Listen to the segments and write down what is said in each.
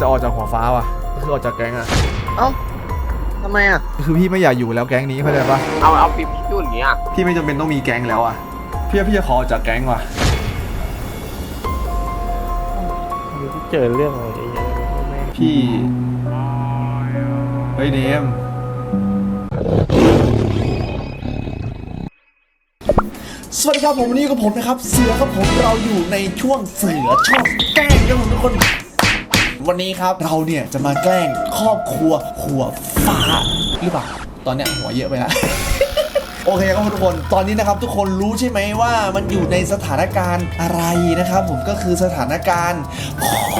จะออกจากหัวฟ้าว่ะก็คือออกจากแก๊งอะเอ้าทำไมอะคือพี่ไม่อยากอยู่แล้วแก๊งนี้เข้าใจปะเอาเอาฟิล์มคิดดูอย่างเงี้ยพี่ไม่จำเป็นต้องมีแก๊งแล้วอะพี่ว่าพี่จะขอออกจากแก๊งว่ะเจอเรื่องอะไรเยอะแม่งพี่เฮ้ยเนมสวัสดีครับผมวันนี้อยู่กับผมนะครับ เสือครับผมเราอยู่ในช่วงเสือชอบแกล้งครับผมทุกคน วันนี้ครับ เราเนี่ยจะมาแกล้งครอบครัวหัวฟ้าหรือเปล่า ตอนเนี้ยหัวเยอะไปแล้วโอเคครับทุกคน ตอนนี้นะครับทุกคนรู้ใช่ไหมว่ามันอยู่ในสถานการณ์อะไรนะครับ ผมก็คือสถานการณ์โค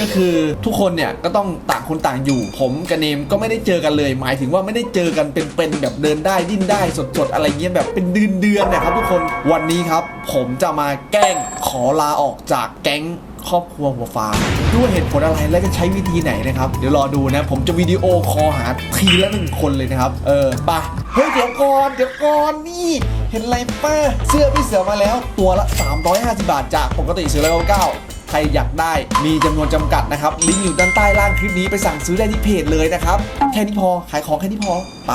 ก็คือทุกคนเนี่ยก็ต้องต่างคนต่างอยู่ ผมกับเนมก็ไม่ได้เจอกันเลย หมายถึงว่าไม่ได้เจอกันเป็นๆแบบเดินได้ดิ้นได้สดๆอะไรเงี้ยแบบเป็นเดือนเดือนๆนะครับทุกคนวันนี้ครับ ผมจะมาแกล้งขอลาออกจากแก๊ง ครอบครัวหัวฟ้าด้วยเหตุผลอะไรและจะใช้วิธีไหนนะครับ เดี๋ยวรอดูนะ ผมจะวิดีโอคอหาทีละหนึ่งคนเลยนะครับ เออไปะเฮ้ยเดี๋ยวก่อนเดี๋ยวก่อนนี่ เห็นอะไรป้าเสื้อพี่เสือมาแล้วตัวละ 350 บาทจากปกติเสือร้อยเก้าใครอยากได้มีจำนวนจำกัดนะครับ ลิงก์อยู่ด้านใต้ล่างคลิปนี้ไปสั่งซื้อได้ที่เพจเลยนะครับ แค่นี้พอ ขายของแค่นี้พอ ไป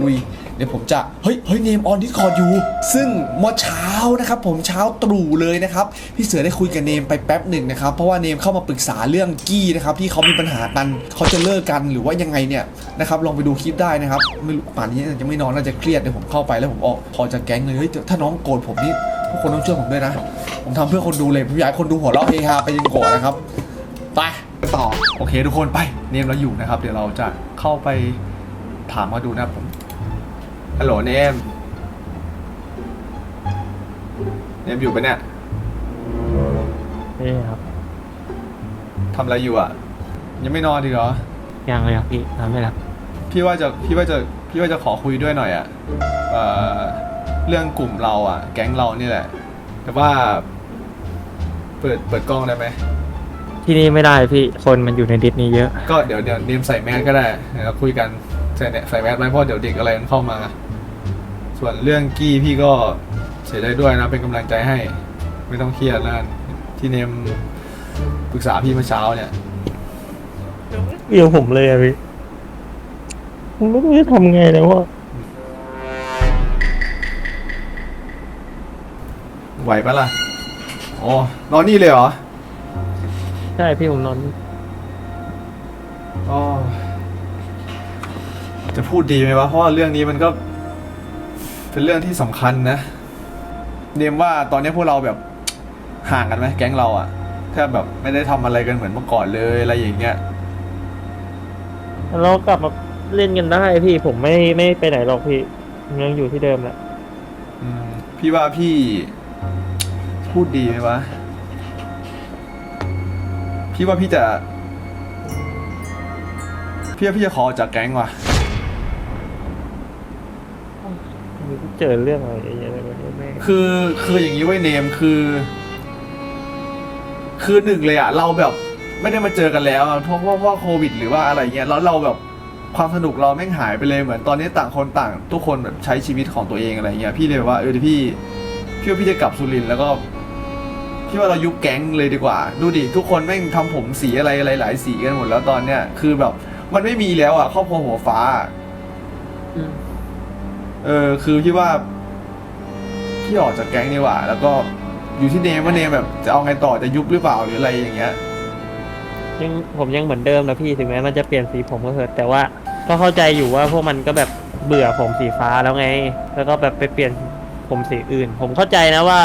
ลุย เดี๋ยวผมจะ เฮ้ยเฮ้ยเนมออนดิสคอร์ดอยู่ ซึ่งเมื่อเช้านะครับผมเช้าตรู่เลยนะครับ พี่เสือได้คุยกับเนมไปแป๊บหนึ่งนะครับ เพราะว่าเนมเข้ามาปรึกษาเรื่องกี้นะครับที่เขามีปัญหากันเขาจะเลิกกันหรือว่ายังไงเนี่ยนะครับลองไปดูคลิปได้นะครับไม่รู้ป่านนี้ยังไม่นอนน่าจะเครียดเดี๋ยวผมเข้าไปแล้วผมออกพอจะแก๊งเลยเฮ้ยถ้าน้องโกรธผมนี่ทุกคนต้องช่วยผมด้วยนะ ผมทำเพื่อคนดูเลยผมอยากให้คนดูหัวเราะเฮฮาไปจนโกรธนะครับไปต่อโอเคทุกคนไปเนมเราอยู่นะครับ เดี๋ยวเราจะเข้าไปถามมาดูนะผม ฮัลโหลเนมเนมอยู่ปะเนี่ยนี่ครับทำอะไรอยู่อะ ยังไม่นอนดีเหรอ ยังเลยครับพี่ทำไม่รับพี่ว่าจะพี่ว่าจะพี่ว่าจะขอคุยด้วยหน่อยอะเอ่อเรื่องกลุ่มเราอะ แก๊งเรานี่แหละ แต่ว่า เปิดเปิดกล้องได้ไหมที่นี่ไม่ได้พี่คนมันอยู่ในดิสนี้เยอะ ก็เดี๋ยวเดี๋ยวเนมใส่แมสก็ได้เดี๋ยวเราคุยกันใส่เนี่ยใส่แมสไว้เพราะเดี๋ยวเด็กอะไรมันเข้ามา ส่วนเรื่องกี้พี่ก็เสียใจด้วยนะ เป็นกำลังใจให้ ไม่ต้องเครียดแล้วกันที่เนมปรึกษาพี่เมื่อเช้าเนี่ย เอียวผมเลยอะพี่ผมไม่รู้จะทำไงแล้วว่าไหวปะล่ะอ๋อนอนนี่เลยเหรอใช่พี่ผมนอนอ๋อจะพูดดีไหมวะเพราะว่าเรื่องนี้มันก็ เป็นเรื่องที่สำคัญนะ เนมว่าตอนนี้พวกเราแบบห่างกันไหมแก๊งเราอะแทบแบบไม่ได้ทำอะไรกันเหมือนเมื่อก่อนเลยอะไรอย่างเงี้ย เรากลับมาเล่นกันได้พี่ผมไม่ไม่ไปไหนหรอกพี่ผมยังอยู่ที่เดิมแหละอืมพี่ว่าพี่ พูดดีไหมวะ พี่ว่าพี่จะ พี่ว่าพี่จะขอออกจากแก๊งว่ะ เจอเรื่องอะไรเยอะแม่งคือ คืออย่างนี้ไว้ยเนมคือ คือหนึ่งเลยอะเราแบบไม่ได้มาเจอกันแล้วอะเพราะเพราะเพราะโควิด หรือว่าอะไรเงี้ยแล้วเราแบบความสนุกเราแม่งหายไปเลยเหมือนตอนนี้ต่างคนต่าง ทุกคนแบบใช้ชีวิตของตัวเองอะไรเงี้ยพี่เลยว่าเออเดี๋ยวพี่พี่ว่าพี่จะกลับสุรินทร์แล้วก็พี่ว่าเรายุบแก๊งเลยดีกว่า ดูดิทุกคนแม่งทำผมสีอะไรอะไรหลายสีกันหมดแล้วตอนเนี้ยคือแบบ มันไม่มีแล้วอะครอบครัวหัวฟ้า อืม เออคือพี่ว่าพี่ออกจากแก๊งนี่หว่า แล้วก็อยู่ที่เนมว่าเนมแบบจะเอาไงต่อจะยุบหรือเปล่าหรืออะไรอย่างเงี้ย ยังผมยังเหมือนเดิมนะพี่ถึงแม้มันจะเปลี่ยนสีผมก็เถอะแต่ว่าก็เข้าใจอยู่ว่าพวกมันก็แบบเบื่อผมสีฟ้าแล้วไง แล้วก็แบบไปเปลี่ยนผมสีอื่น ผมเข้าใจนะว่า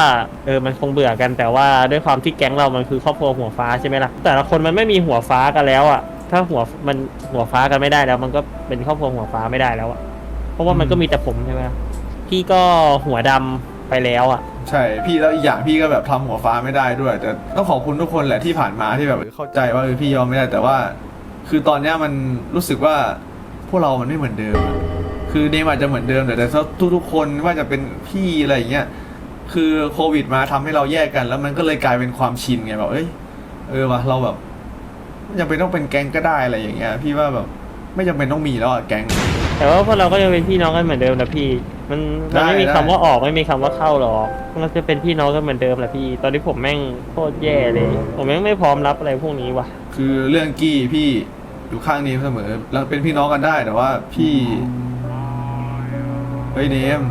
เออมันคงเบื่อกันแต่ว่าด้วยความที่แก๊งเรามันคือครอบครัวหัวฟ้าใช่ไหมล่ะแต่ละคนมันไม่มีหัวฟ้ากันแล้วอะ ถ้าหัวมันหัวฟ้ากันไม่ได้แล้ว มันก็เป็นครอบครัวหัวฟ้าไม่ได้แล้วอะ เพราะว่ามันก็มีแต่ผมใช่ไหมพี่ก็หัวดำไปแล้วอะ ใช่ พี่แล้วอีกอย่างพี่ก็แบบทำหัวฟ้าไม่ได้ด้วย แต่ต้องขอบคุณทุกคนแหละที่ผ่านมาที่แบบเข้าใจว่าเออพี่ยอมไม่ได้แต่ว่า คือตอนเนี้ยมันรู้สึกว่าพวกเรามันไม่เหมือนเดิมอะคือเนมอาจจะเหมือนเดิมแต่แต่ทุกทุกๆคนว่าจะเป็นพี่อะไรอย่างเงี้ยคือโควิดมาทำให้เราแยกกัน แล้วมันก็เลยกลายเป็นความชินไงแบบเอ้ยเออวะเราแบบไม่จำเป็นต้องเป็นแก๊งก็ได้อะไรอย่างเงี้ย พี่ว่าแบบไม่จำเป็นต้องมีแล้วอะแก๊ง แต่ว่าพวกเราก็ยังเป็นพี่น้องกันเหมือนเดิมนะพี่ มันมันไม่มีคำว่าออกไม่มีคำว่าเข้าหรอกมันจะเป็นพี่น้องกันเหมือนเดิมแหละพี่ ตอนนี้ผมแม่งโคตรแย่เลย ผมแม่งไม่พร้อมรับอะไรพวกนี้ว่ะ คือเรื่องกี้พี่อยู่ข้างเนมเสมอเราเป็นพี่น้องกันได้แต่ว่าพี่เฮ้ยเนม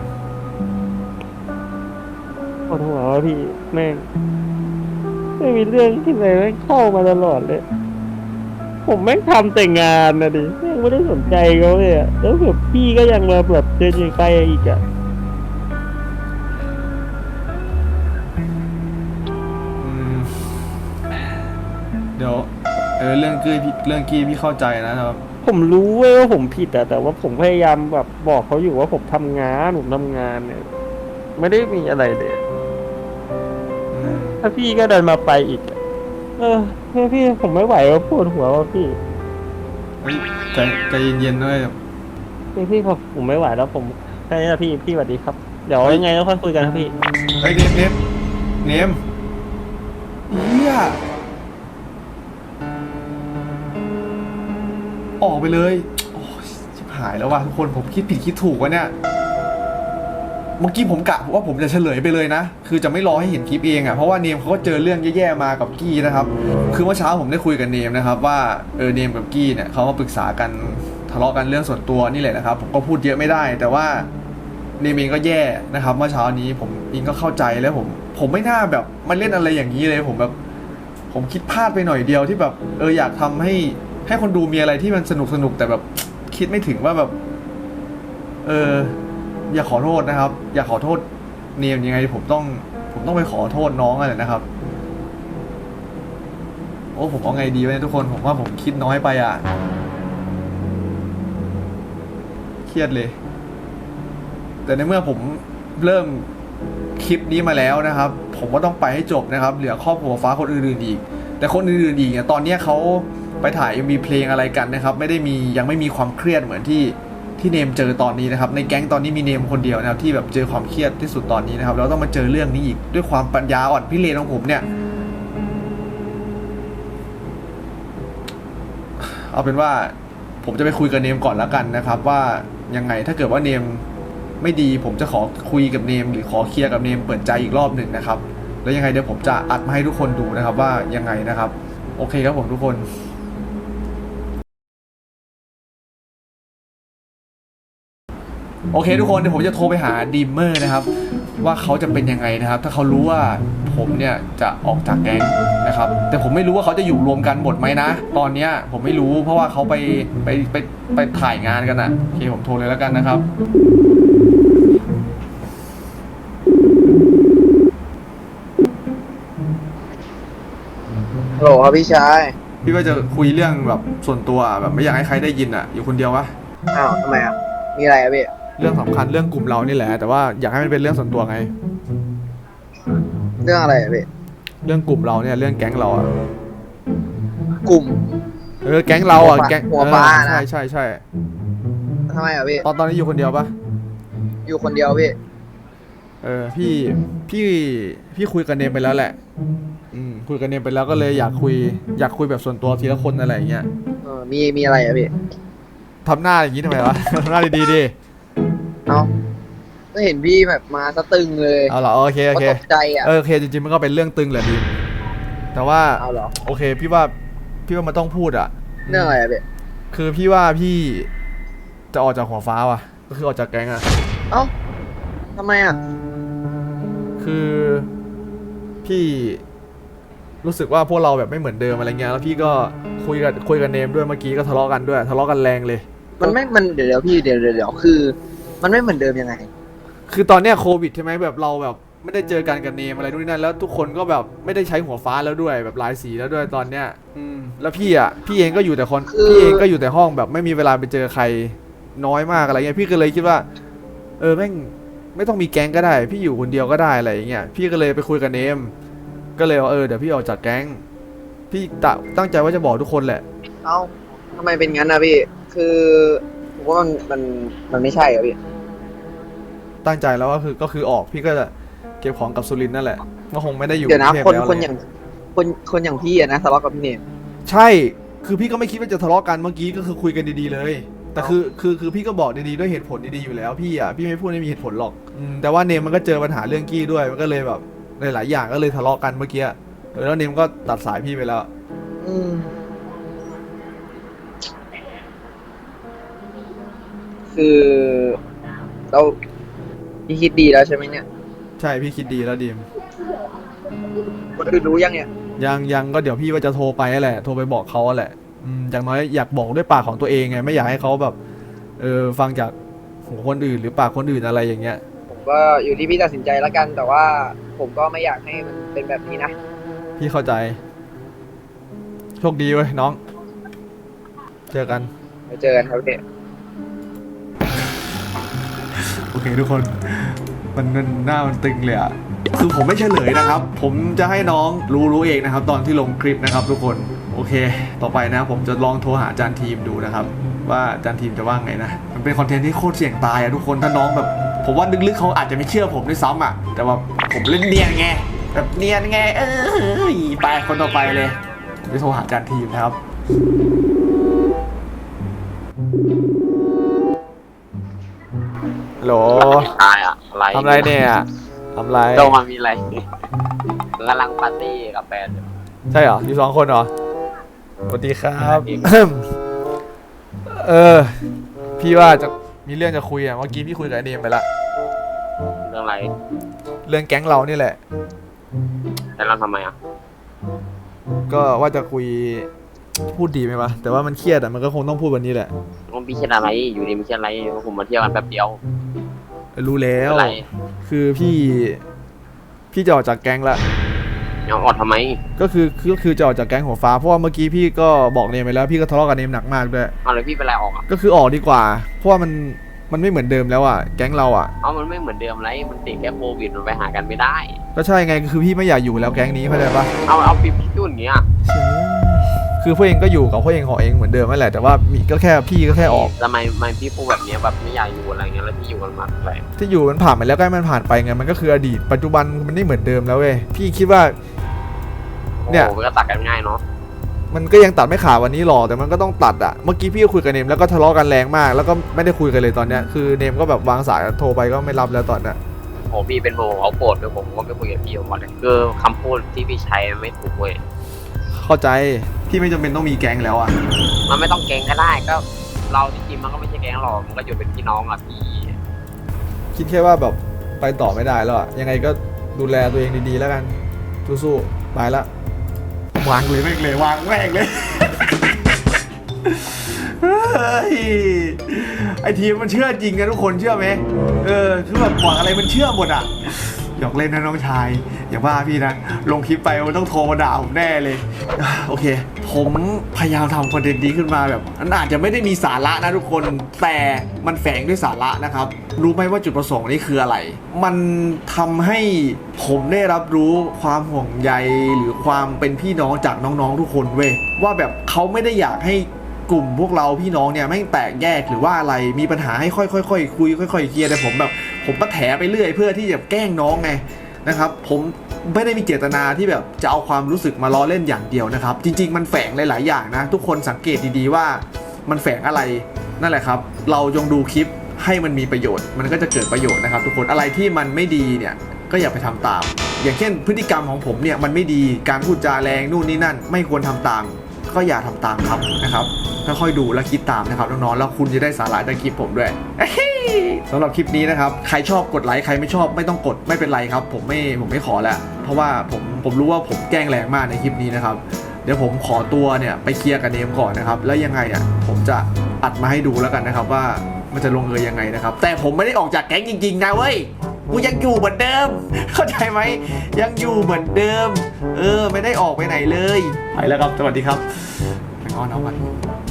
ปวดหัวว่ะพี่แม่งไม่มีเรื่องที่ไหนแม่งเข้ามาตลอดเลย ผมแม่งทำแต่งานนะดิแม่ง ไม่ได้สนใจเขาเลยอะแล้วแบบพี่ก็ยังมาแบบเดินยังไปอีกอะอืมเดี๋ยวเออเรื่องกี้พี่เรื่องกี้พี่เข้าใจนะครับ ผมรู้เว้ยว่าผมผิดอะแต่ว่าผมพยายามแบบบอกเขาอยู่ว่าผมทำงานผมทำงานเนี่ยไม่ได้มีอะไรเลย อืม ถ้าพี่ก็เดินมาไปอีกอะเออพี่พี่ผมไม่ไหวว่าปวดหัวว่ะพี่ เฮ้ยใจใจเย็นๆด้วยพี่พี่ผมผมไม่ไหวแล้วผมแค่นี้นะพี่พี่สวัสดีครับ เดี๋ยวยังไงก็ค่อยคุยกันนะพี่ เฮ้ยเนมเนมเนมเฮียออกไปเลย โอ้ยชิบหายแล้วว่ะทุกคนผมคิดผิดคิดถูกวะเนี่ย เมื่อกี้ผมกะว่าผมจะเฉลยไปเลยนะ คือจะไม่รอให้เห็นคลิปเองอะ่ะเพราะว่าเนมเขาก็เจอเรื่องแย่ๆมากับกี้นะครับ คือเมื่อเช้าผมได้คุยกับเนมนะครับ ว่าเออเนมกับกี้เนี่ยเขามาปรึกษากันทะเลาะกันเรื่องส่วนตัวนี่แหละนะครับ ผมก็พูดเยอะไม่ได้ แต่ว่าเนมเองก็แย่นะครับ เมื่อเช้านี้ผมเองก็เข้าใจแล้วผมผมไม่น่าแบบมาเล่นอะไรอย่างนี้เลย ผมแบบผมคิดพลาดไปหน่อยเดียวที่แบบเอออยากทำให้ให้คนดูมีอะไรที่มันสนุกสนุกแต่แบบคิดไม่ถึงว่าแบบ เออ อยากขอโทษนะครับ อยากขอโทษเนียมยังไง ผมต้อง ผมต้องไปขอโทษน้องอะไรนะครับ โอ้ผมเอาไงดีวะเนี่ยทุกคนผมว่าผมคิดน้อยไปอะเครียดเลย แต่ในเมื่อผมเริ่มคลิปนี้มาแล้วนะครับ ผมก็ต้องไปให้จบนะครับ เหลือครอบครัวฟ้าคนอื่นๆอีก แต่คนอื่นๆอีกเนี่ยตอนเนี้ยเขาไปถ่าย MV เพลงอะไรกันนะครับ ไม่ได้มียังไม่มีความเครียดเหมือนที่ ที่เนมเจอตอนนี้นะครับในแก๊งตอนนี้มีเนมคนเดียวนะครับที่แบบเจอความเครียดที่สุดตอนนี้นะครับแล้วต้องมาเจอเรื่องนี้อีกด้วยความปัญญาอ่อนพิเรนของผมเนี่ย เอาเป็นว่าผมจะไปคุยกับเนมก่อนแล้วกันนะครับ ว่ายังไงถ้าเกิดว่าเนมไม่ดีผมจะขอคุยกับเนม หรือขอเคลียร์กับเนมเปิดใจอีกรอบหนึ่งนะครับ แล้วยังไงเดี๋ยวผมจะอัดมาให้ทุกคนดูนะครับ ว่ายังไงนะครับ โอเคครับผมทุกคน โอเคทุกคนเดี๋ยวผมจะโทรไปหาดีมเมอร์นะครับ ว่าเขาจะเป็นยังไงนะครับ ถ้าเขารู้ว่าผมเนี่ยจะออกจากแก๊งนะครับ แต่ผมไม่รู้ว่าเขาจะอยู่รวมกันหมดไหมนะ ตอนเนี้ยผมไม่รู้เพราะว่าเขาไปไปไปไปถ่ายงานกันอะโอเคผมโทรเลยแล้วกันนะครับ ฮัลโหลครับพี่ชาย พี่ว่าจะคุยเรื่องแบบส่วนตัวอะแบบไม่อยากให้ใครได้ยินอะ อยู่คนเดียววะ อ้าวทำไมอะ มีอะไรอะพี่ เรื่องสำคัญเรื่องกลุ่มเรานี่แหละ แต่ว่าอยากให้มันเป็นเรื่องส่วนตัวไง เรื่องอะไรอะพี่เรื่องกลุ่มเราเนี่ยเรื่องแก๊งเราอะกลุ่ม เออแก๊งเราอะหัวฟ้าแก๊งหัวฟ้าเออนะ ใช่ใช่ใช่ทำไมอะพี่ ตอนตอนนี้อยู่คนเดียวปะอยู่คนเดียวพี่ เออพี่พี่พี่คุยกับเนมไปแล้วแหละ อืมคุยกับเนมไปแล้วก็เลยอยากคุย อยากคุยแบบส่วนตัวทีละคนอะไรอย่างเงี้ยเออมีมีอะไรอะพี่ทำหน้าอย่างนี้ทำไมวะ ทำหน้าดีๆดิ เอ้าก็เห็นพี่แบบมาสะตึงเลยเอาเหรอโอเคโอก็เคตกใจอะ เออโอเคจริงๆมันก็เป็นเรื่องตึงแหละดิมแต่ว่าเอาเหรอ โอเค พี่ว่าพี่ว่ามันต้องพูดอะ เรื่องอะไรอะพี่คือพี่ว่าพี่จะออกจากหัวฟ้าว่ะ ก็คือออกจากแก๊งอะ เอ้าทำไมอะ คือพี่รู้สึกว่าพวกเราแบบไม่เหมือนเดิมอะไรเงี้ยแล้วพี่ก็คุยกับคุยกับเนมด้วยเมื่อกี้ก็ทะเลาะกันด้วยทะเลาะกันแรงเลย มันไม่ มันเดี๋ยวเดี๋ยวพี่เดี๋ยวเดี๋ยวเดี๋ยวคือ มันไม่เหมือนเดิมยังไง คือตอนเนี้ยโควิดใช่ไหมแบบเราแบบไม่ได้เจอกันกับเนมอะไรนู่นนี่นั่นแล้วทุกคนก็แบบไม่ได้ใช้หัวฟ้าแล้วด้วยแบบหลายสีแล้วด้วยตอนเนี้ย อืม แล้วพี่อะพี่เองก็อยู่แต่คนคือ พี่เองก็อยู่แต่ห้องแบบไม่มีเวลาไปเจอใครน้อยมากอะไรเงี้ยพี่ก็เลยคิดว่า เออแม่งไม่ต้องมีแก๊งก็ได้ พี่อยู่คนเดียวก็ได้อะไรอย่างเงี้ยพี่ก็เลยไปคุยกับเนม ก็เลยว่าเออเดี๋ยวพี่ออกจากแก๊งพี่ตะตั้งใจว่าจะบอกทุกคนแหละ เอ้าทำไมเป็นงั้นนะพี่ คือผมว่ามันมันมันไม่ใช่อะพี่ ตั้งใจแล้วก็คือก็คือออกพี่ก็จะเก็บของกับสุรินทร์นั่นแหละก็คงไม่ได้อยู่เดี๋ยวนะกรุงทพคนแล้วคนอะไรอย่างคนคนอย่างพี่อะนะทะเลาะกับพี่เนมใช่ คือพี่ก็ไม่คิดว่าจะทะเลาะกันเมื่อกี้ก็คือคุยกันดีๆเลย แต่คือคือคือพี่ก็บอกดีๆด้วยเหตุผลดีๆอยู่แล้วพี่อะพี่ไม่พูดไม่มีเหตุผลหรอกอืมแต่ว่าเนมมันก็เจอปัญหาเรื่องกี้ด้วยมันก็เลยแบบหลายๆอย่างก็เลยทะเลาะกันเมื่อกี้เออแล้วเนมก็ตัดสายพี่ไปแล้ว อืมคือเรา พี่คิดดีแล้วใช่ไหมเนี่ยใช่พี่คิดดีแล้วดีมคนอื่นรู้ยังเนี่ยยังยังก็เดี๋ยวพี่ว่าจะโทรไปแหละ โทรไปบอกเขาแหละอืมอย่างน้อยอยากบอกด้วยปากของตัวเองไงไม่อยากให้เขาแบบเออฟังจากหูคนอื่นหรือปากคนอื่นอะไรอย่างเงี้ย ผมก็อยู่ที่พี่ตัดสินใจแล้วกัน แต่ว่าผมก็ไม่อยากให้มันเป็นแบบนี้นะพี่เข้าใจ โชคดีเว้ยน้อง เจอกัน ไปเจอกันครับพี่ โอเคทุกคน มันมันหน้ามันตึงเลยอะคือผมไม่เฉลยนะครับ ผมจะให้น้องรู้รู้เองนะครับ ตอนที่ลงคลิปนะครับ ทุกคนโอเค ต่อไปนะ ผมจะลองโทรหาจารย์ทีมดูนะครับ ว่าจารย์ทีมจะว่าไงนะมันเป็นคอนเทนต์ที่โคตรเสี่ยงตายอะทุกคนถ้าน้องแบบ ผมว่าลึกๆเขาอาจจะไม่เชื่อผมด้วยซ้ำอะแต่ว่าผมเล่นเนียนไงแบบเนียนไง เออไปคนต่อไปเลยผมจะโทรหาจารย์ทีมนะครับฮัลโหล ตาย อะอะไรทำไรเนี่ยทำไรโตมามีอะไรกำลังปาร์ตี้กับแฟนอยู่ใช่เหรออยู่สองคนเหรอสวัสดีครับสวัสดีเออ พี่ว่าจะมีเรื่องจะคุยอะเมื่อกี้พี่คุยกับไอเนมไปละเรื่องอะไร เรื่องแก๊งเรานี่แหละแล้วเราทำไมอะก็ว่าจะคุยพูดดีไหมวะแต่ว่ามันเครียดอะมันก็คงต้องพูดวันนี้แหละมันพี่คิดอะไรอยู่ดีไม่คิดอะไรผมมาเที่ยวกันแป๊บเดียว รู้แล้ว อะไรคือพี่พี่จะออกจากแก๊งละยังออดทำไม ก็คือก็คือจะออกจากแก๊งหัวฟ้าเพราะว่าเมื่อกี้พี่ก็บอกเนมไปแล้วพี่ก็ทะเลาะกับเนมหนักมากด้วย เอาเลยพี่เป็นไรออกอะ ก็คือออกดีกว่า เพราะว่ามันมันไม่เหมือนเดิมแล้วอะแก๊งเราอะ เอามันไม่เหมือนเดิมไร มันติดแค่โควิดมันไปหากันไม่ได้ ก็ใช่ไงคือพี่ไม่อยากอยู่แล้วแก๊งนี้เข้าใจปะเอาเอาพี่พี่จุนอย่างเงี้ย คือพวกเองก็อยู่กับพวกเองของเองเหมือนเดิมนั่นแหละแต่ว่ามีก็แค่พี่ก็แค่ออกทำไมทำไมพี่พูดแบบเนี้ยแบบไม่อยากอยู่อะไรเงี้ยแล้วพี่อยู่กันมาอะไรที่อยู่มันผ่านไปแล้วก็ให้มันผ่านไปไงมันก็คืออดีตปัจจุบันมันไม่เหมือนเดิมแล้วเว้ยพี่คิดว่า เนี่ย โอ้โหมันก็ตัดกันง่ายเนาะมันก็ยังตัดไม่ขาดวันนี้หรอกแต่มันก็ต้องตัดอะเมื่อกี้พี่ก็คุยกับเนมแล้วก็ทะเลาะกันแรงมาก แล้วก็ไม่ได้คุยกันเลยตอนเนี้ยคือเนมก็แบบวางสายโทรไปก็ไม่รับแล้วตอนเนี้ยโอ้พี่เป็นโมเขาโกรธด้วยผมก็ไม่คุยกับพี่ผมหมดเลยคือคำพูดที่พี่ใช้ไม่ถูกเว้ย เข้าใจ พี่ไม่จำเป็นต้องมีแก๊งแล้วอะมันไม่ต้องเกรงก็ได้ก็ เราจริงๆมันก็ไม่ใช่แก๊งหรอกมันก็อยู่เป็นพี่น้องอะพี่คิดแค่ว่าแบบไปต่อไม่ได้แล้วอะยังไงก็ดูแลตัวเองดีๆแล้วกันสู้ๆไปละวางเลยแม่งเลยวางแม่งเลยเฮ้ยไอทีมมันเชื่อจริงนะทุกคนเชื่อไหมเออคือแบบบอกอะไรมันเชื่อหมดอะ หยอกเล่นนะน้องชาย อย่าว่าพี่นะ ลงคลิปไปมันต้องโทรมาด่าผมแน่เลย โอเค ผมพยายามทำคอนเทนต์นี้ขึ้นมาแบบมันอาจจะไม่ได้มีสาระนะทุกคน แต่มันแฝงด้วยสาระนะครับ รู้ไหมว่าจุดประสงค์นี้คืออะไร มันทำให้ผมได้รับรู้ความห่วงใยหรือความเป็นพี่น้องจากน้องๆทุกคนเว้ยว่าแบบเขาไม่ได้อยากให้กลุ่มพวกเราพี่น้องเนี่ยแม่งแตกแยกหรือว่าอะไรมีปัญหาให้ค่อยๆคุยค่อยๆเคลียร์แต่ผมแบบ ผมก็แถไปเรื่อยเพื่อที่จะแกล้งน้องไงนะครับ ผมไม่ได้มีเจตนาที่แบบจะเอาความรู้สึกมาล้อเล่นอย่างเดียวนะครับ จริง ๆ มันแฝงหลาย ๆ อย่างนะ ทุกคนสังเกตดีๆว่ามันแฝงอะไรนั่นแหละครับ เราจงดูคลิปให้มันมีประโยชน์ มันก็จะเกิดประโยชน์นะครับ ทุกคนอะไรที่มันไม่ดีเนี่ยก็อย่าไปทำตาม อย่างเช่น พฤติกรรมของผมเนี่ยมันไม่ดีการพูดจาแรงนู่นนี่นั่น ไม่ควรทำตาม ก็อย่าทำตามครับนะครับค่อยๆดูและคิดตามนะครับน้องๆแล้วคุณจะได้สาระจากคลิปผมด้วยสำหรับคลิปนี้นะครับ ใครชอบกดไลค์ใครไม่ชอบไม่ต้องกดไม่เป็นไรครับ ผมไม่ผมไม่ขอแล้ว เพราะว่าผมผมรู้ว่าผมแกล้งแรงมากในคลิปนี้นะครับ เดี๋ยวผมขอตัวเนี่ยไปเคลียร์กับเนมก่อนนะครับ แล้วยังไงอะผมจะอัดมาให้ดูแล้วกันนะครับว่ามันจะลงเอยยังไงนะครับ แต่ผมไม่ได้ออกจากแก๊งจริงๆนะเว้ย กูยังอยู่เหมือนเดิม เข้าใจไหมยังอยู่เหมือนเดิม เออ ไม่ได้ออกไปไหนเลย ไปแล้วครับ สวัสดีครับไปงอนเอากัน